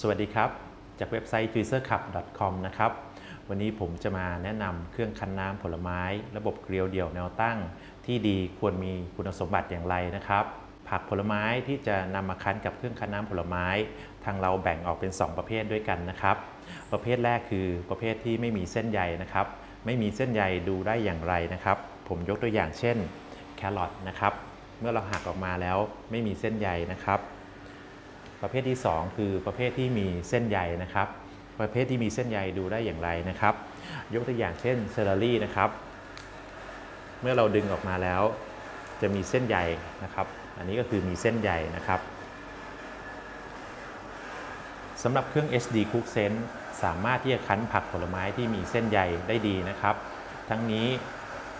สวัสดีครับ จากเว็บไซต์ juicercup.com นะครับ วันนี้ผมจะมาแนะนำเครื่องคั้นน้ำผลไม้ ระบบเกลียวเดี่ยวแนวตั้ง ที่ดีควรมีคุณสมบัติอย่างไรนะครับ ผักผลไม้ที่จะนำมาคั้นกับเครื่องคั้นน้ำผลไม้ ทางเราแบ่งออกเป็น 2 ประเภทด้วยกันนะครับ ประเภทแรกคือประเภทที่ไม่มีเส้นใยนะครับ ไม่มีเส้นใยดูได้อย่างไรนะครับ ผมยกตัวอย่างเช่นแครอทนะครับ เมื่อเราหักออกมาแล้วไม่มีเส้นใยนะครับ ประเภทที่ 2 คือประเภทที่มีเส้นใยนะครับ ประเภทที่มีเส้นใยดูได้อย่างไรนะครับ ยกตัวอย่างเช่นเซอร์รี่นะครับ เมื่อเราดึงออกมาแล้ว จะมีเส้นใยนะครับ อันนี้ก็คือมีเส้นใยนะครับสำหรับเครื่อง SD Cook Sense สามารถที่จะคั้นผักผลไม้ที่มีเส้นใยได้ดีนะครับ ทั้งนี้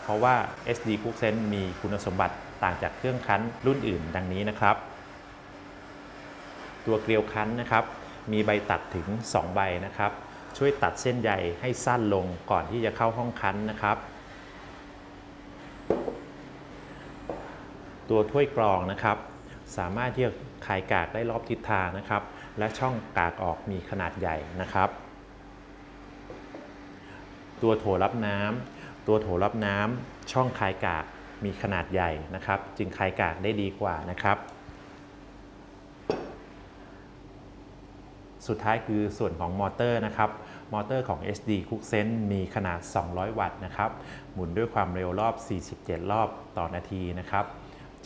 เพราะว่า SD Cook Sense มีคุณสมบัติต่างจากเครื่องคั้นรุ่นอื่นดังนี้นะครับ ตัวเกลียวคั้นนะครับ มีใบตัดถึง 2 ใบนะครับ ช่วยตัดเส้นใยให้สั้นลงก่อนที่จะเข้าห้องคั้นนะครับ ตัวถ้วยกรองนะครับ สามารถที่จะคายกากได้รอบทิศทางนะครับ และช่องกากออกมีขนาดใหญ่นะครับ ตัวโถรับน้ำตัวโถรับน้ำช่องคายกากมีขนาดใหญ่นะครับ จึงคายกากได้ดีกว่านะครับ สุดท้ายคือส่วนของมอเตอร์นะครับ มอเตอร์ของ SD Cooksense มีขนาด 200 วัตต์นะครับ หมุนด้วยความเร็วรอบ 47 รอบต่อนาทีนะครับ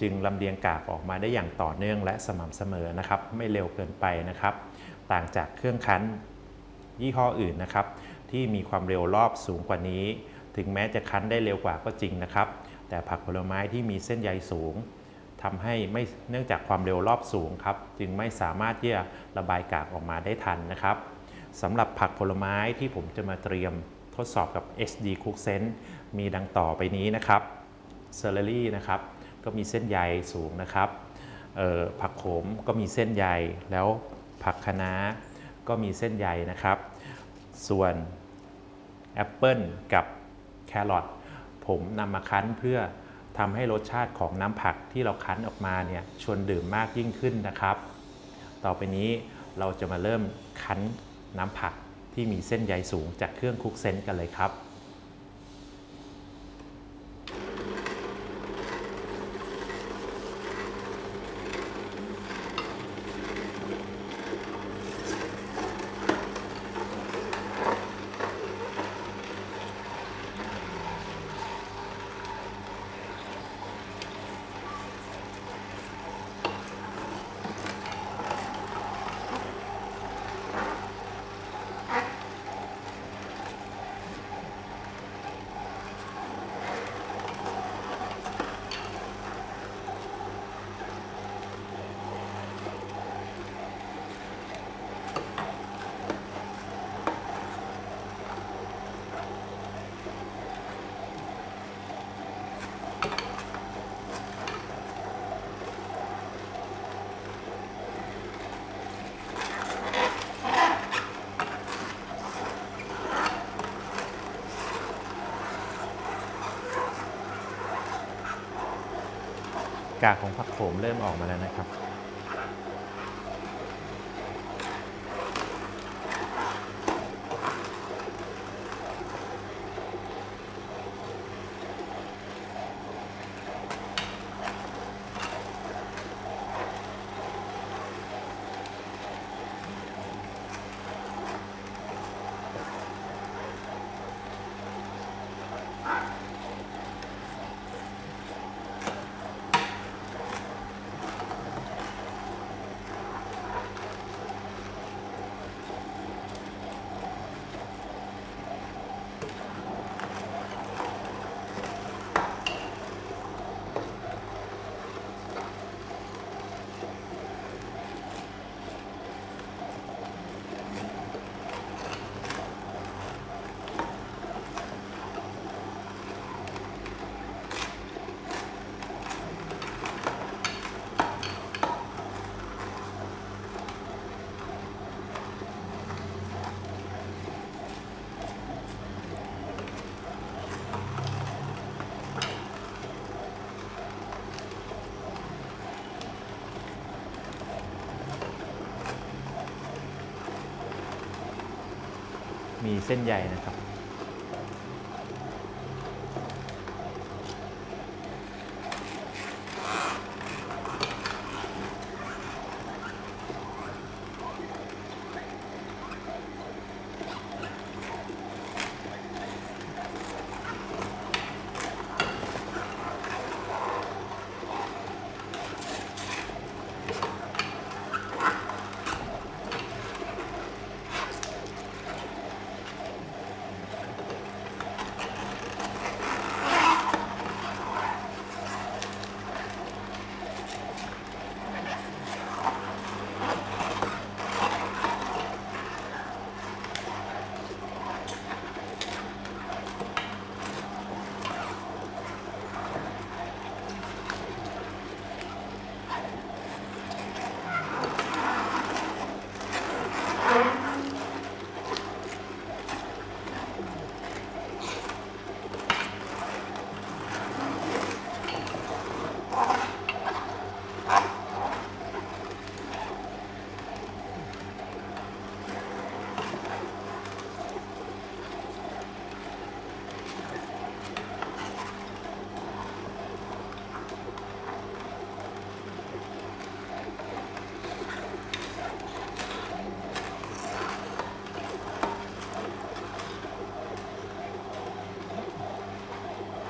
จึงลำเลียงกากออกมาได้อย่างต่อเนื่องและสม่ำเสมอนะครับ ไม่เร็วเกินไปนะครับ ต่างจากเครื่องคั้นยี่ห้ออื่นนะครับ ที่มีความเร็วรอบสูงกว่านี้ ถึงแม้จะคั้นได้เร็วกว่าก็จริงนะครับ แต่ผักผลไม้ที่มีเส้นใยสูง ทำให้ไม่เนื่องจากความเร็วรอบสูงครับ จึงไม่สามารถที่จะระบายกากออกมาได้ทันนะครับสำหรับผักผลไม้ที่ผมจะมาเตรียมทดสอบกับ SD Cook Sense มีดังต่อไปนี้นะครับเซอร์รี่นะครับก็มีเส้นใยสูงนะครับผักโขมก็มีเส้นใยแล้วผักคะน้าก็มีเส้นใยนะครับ ส่วนแอปเปิลกับแครอทผมนำมาคั้นเพื่อ ทำให้รสชาติของน้ำผักที่เราคั้นออกมาเนี่ยชวนดื่มมากยิ่งขึ้นนะครับ ต่อไปนี้เราจะมาเริ่มคั้นน้ำผักที่มีเส้นใยสูงจากเครื่องคุกเซนต์กันเลยครับ กากของผักโขมเริ่มออกมาแล้วนะครับ มีเส้นใยนะครับ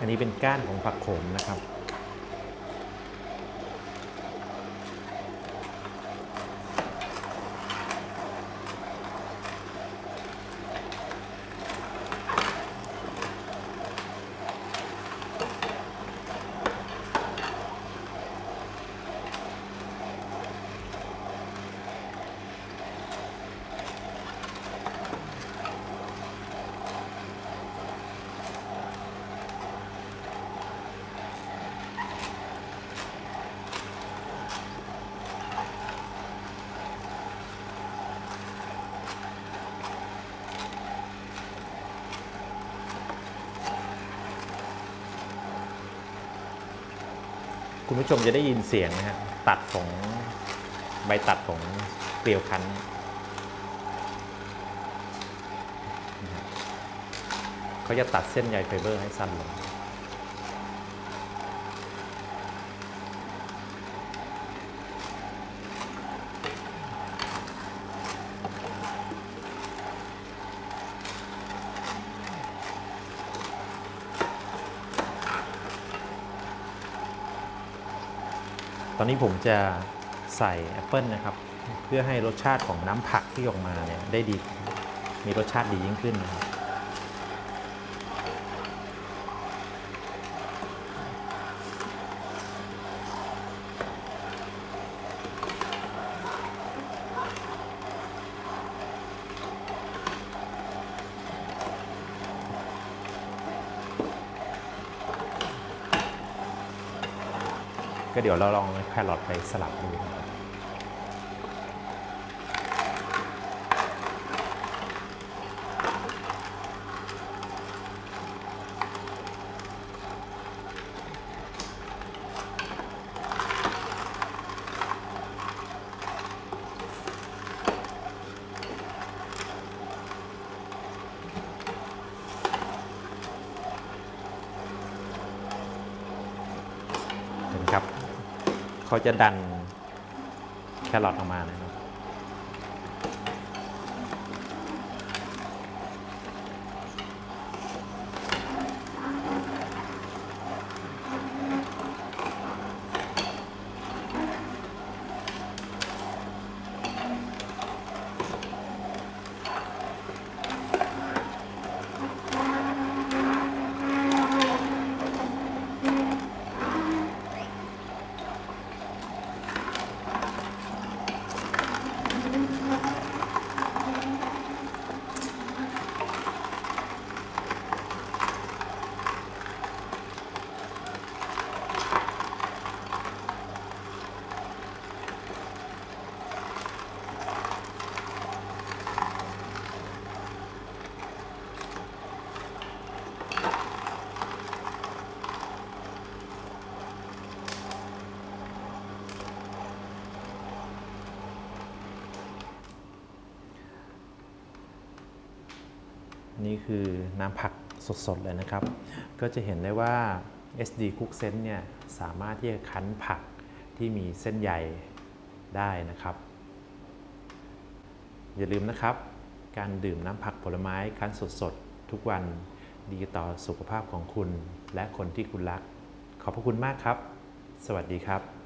อันนี้เป็นก้านของผักโขมนะครับ คุณผู้ชมจะได้ยินเสียงนะฮะตัดของใบตัดของเกลียวคันเขาจะตัดเส้นใยไฟเบอร์ให้สั้นลง ตอนนี้ผมจะใส่แอปเปิลนะครับ เพื่อให้รสชาติของน้ำผักที่ออกมาเนี่ยได้ดี มีรสชาติดียิ่งขึ้นนะครับ เดี๋ยวเราลองแครอทไปสลับดูนะครับ เห็นครับ เขาจะดันแครอทออกมานะครับ นี่คือน้ำผักสดๆเลยนะครับ ก็จะเห็นได้ว่า SD Cook Sense เนี่ยสามารถที่จะคั้นผักที่มีเส้นใยได้นะครับ อย่าลืมนะครับ การดื่มน้ำผักผลไม้คั้นสดๆ ทุกวันดีต่อสุขภาพของคุณ และคนที่คุณรัก ขอบพระคุณมากครับ สวัสดีครับ